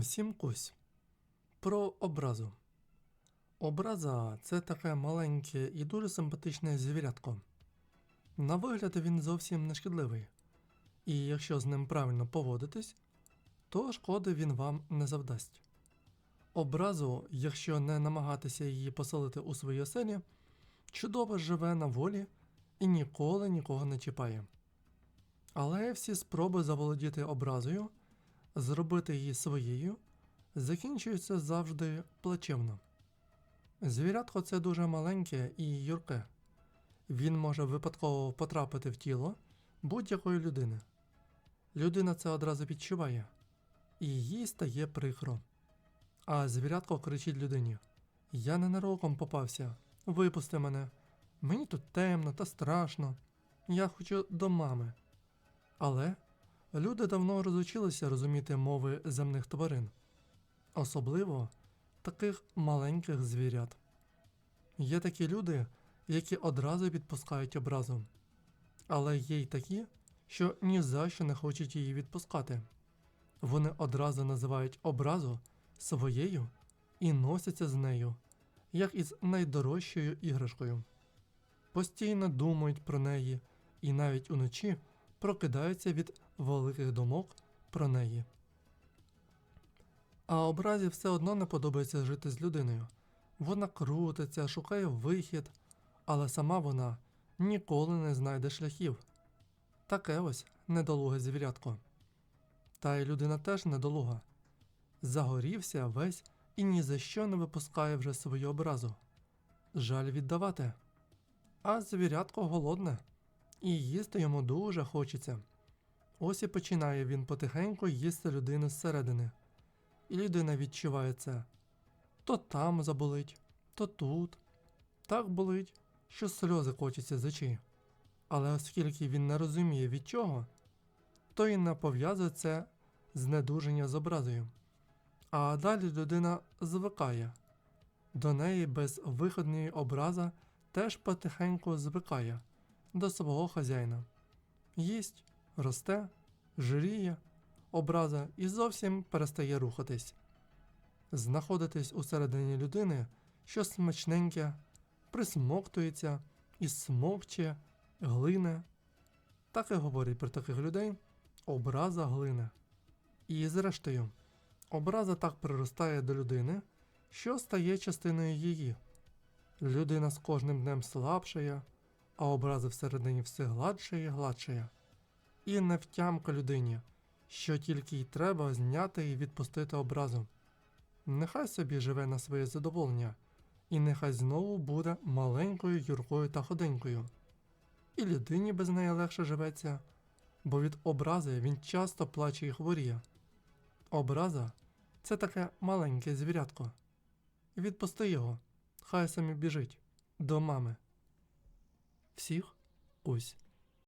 Всім кусь. Про образу. Образа це таке маленьке і дуже симпатичне звірятко. На вигляд він зовсім не шкідливий. І якщо з ним правильно поводитись, то шкоди він вам не завдасть. Образу, якщо не намагатися її поселити у своїй оселі, чудово живе на волі і ніколи нікого не чіпає. Але всі спроби заволодіти образою, зробити її своєю, закінчуються завжди плачевно. Звірятко це дуже маленьке і юрке. Він може випадково потрапити в тіло будь-якої людини. Людина це одразу відчуває, і їй стає прикро. А звірятко кричить людині: Я ненароком попався, випусти мене. Мені тут темно та страшно. Я хочу до мами. Але люди давно розучилися розуміти мови земних тварин, особливо таких маленьких звірят. Є такі люди, які одразу відпускають образу, але є й такі, що ні за що не хочуть її відпускати. Вони одразу називають образу своєю і носяться з нею, як із найдорожчою іграшкою. Постійно думають про неї і навіть уночі прокидаються від великих думок про неї. А образі все одно не подобається жити з людиною. Вона крутиться, шукає вихід, але сама вона ніколи не знайде шляхів. Таке ось недолуге звірятко. Та й людина теж недолуга. Загорівся весь і ні за що не випускає вже свою образу. Жаль віддавати. А звірятко голодне, і їсти йому дуже хочеться. Ось і починає він потихеньку їсти людину зсередини. І людина відчуває це. То там заболить, то тут. Так болить, що сльози кочаться з очей. Але оскільки він не розуміє від чого, то і не пов'язує це знедуження з образою. А далі людина звикає. До неї без виходної образа теж потихеньку звикає до свого хазяїна. Їсть, росте, жиріє, образа і зовсім перестає рухатись. Знаходитись усередині людини, що смачненьке, присмоктується і смокче, глине. Так і говорять про таких людей образа глине. І зрештою, образа так приростає до людини, що стає частиною її. Людина з кожним днем слабшає, а образи всередині все гладшає і гладшає. І не втямка людині, що тільки й треба зняти і відпустити образу. Нехай собі живе на своє задоволення, і нехай знову буде маленькою юркою та ходенькою. І людині без неї легше живеться, бо від образи він часто плаче і хворіє. Образа це таке маленьке звірятко. Відпусти його, хай самі біжить до мами. Всіх ось.